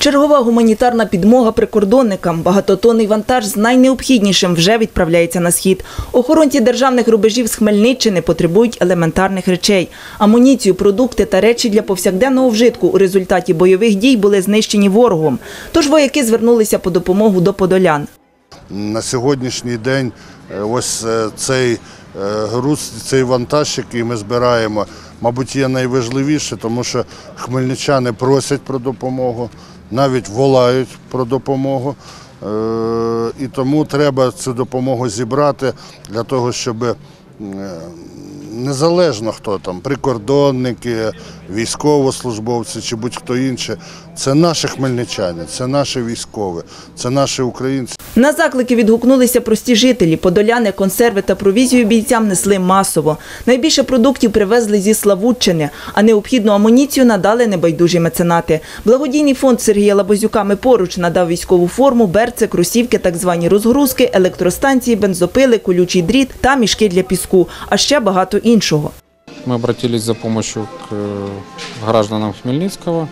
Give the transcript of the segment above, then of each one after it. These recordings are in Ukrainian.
Чергова гуманітарна підмога прикордонникам. Багатотонний вантаж з найнеобхіднішим вже відправляється на схід. Охоронці державних рубежів з Хмельниччини потребують елементарних речей. Амуніцію, продукти та речі для повсякденного вжитку у результаті бойових дій були знищені ворогом. Тож вояки звернулися по допомогу до подолян. На сьогоднішній день е, ось е, цей е, груз, цей вантаж, який ми збираємо, мабуть, є найважливіше, тому що хмельничани просять про допомогу, навіть волають про допомогу. Е, І тому треба цю допомогу зібрати для того, щоб е, незалежно хто там, прикордонники, військовослужбовці чи будь-хто інший, це наші хмельничани, це наші військові, це наші українці. На заклики відгукнулися прості жителі. Подоляни, консерви та провізію бійцям несли масово. Найбільше продуктів привезли зі Славутчини, а необхідну амуніцію надали небайдужі меценати. Благодійний фонд Сергія Лабазюка «Ми поруч надав військову форму, берці, кросівки, так звані розгрузки, електростанції, бензопили, колючий дріт та мішки для піску, а ще багато іншого. Мы обратились за помощью к э, гражданам Хмельницкого,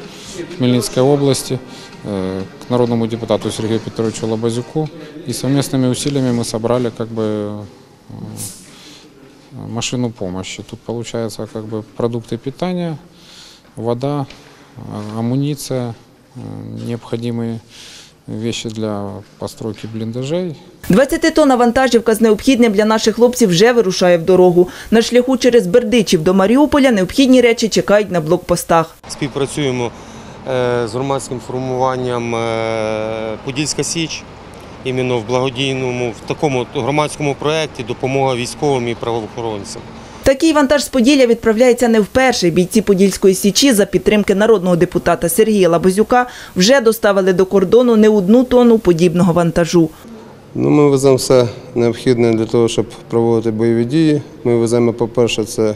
Хмельницкой области, э, к народному депутату Сергею Петровичу Лобазюку. И совместными усилиями мы собрали как бы э, машину помощи. Тут получается как бы продукты питания, вода, а- амуниция, э, необходимые вещи для постройки блиндажей, 20-тонна вантажівка з необхідним для наших хлопців вже вирушає в дорогу. На шляху через Бердичів до Маріуполя необхідні речі чекають на блокпостах. Співпрацюємо е, з громадським формуванням е, Подільська Січ, іменно в благодійному, в такому громадському проєкті допомога військовим і правоохоронцям. Такий вантаж з Поділля відправляється не вперше. Бійці Подільської січі за підтримки народного депутата Сергія Лабазюка вже доставили до кордону не одну тонну подібного вантажу. Ну, ми веземо все необхідне для того, щоб проводити бойові дії. Ми веземо, по-перше, це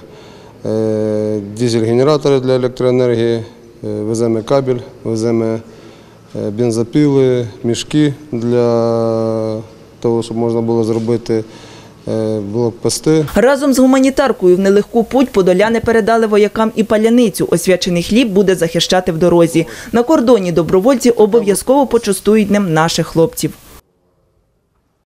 е, дизель-генератори для електроенергії, е, веземо кабель, веземо е, бензопіли, мішки для того, щоб можна було зробити блокпости. Разом з гуманітаркою в нелегку путь подоляни передали воякам і паляницю. Освячений хліб буде захищати в дорозі. На кордоні добровольці обов'язково почастують ним наших хлопців.